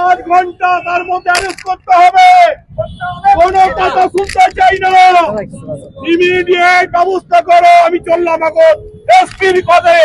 পাঁচ ঘণ্টা তার মধ্যে অ্যারেস্ট করতে হবে। কোনো কথা শুনতে চাই না। ইমিডিয়েট ব্যবস্থা করো, আমি চললাম এখন। এসপির পদে।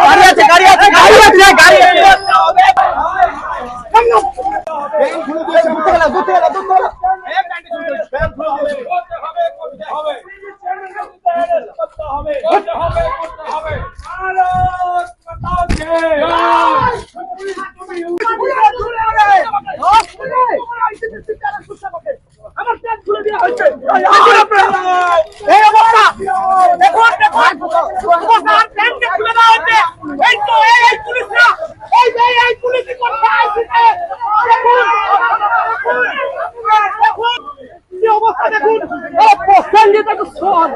গাড়ি আছে গাড়ি আছে গাড়ি আছে গাড়ি আছে এই অবস্থা দেখুন দেখুন প্যান্টকে খুলে দেওয়া হচ্ছে এই তো এই এই পুলিশরা এই যে এই পুলিশই করছে আইসিতে দেখুন দেখুন কি অবস্থা দেখুন ও পোস্টার দিয়ে তো সব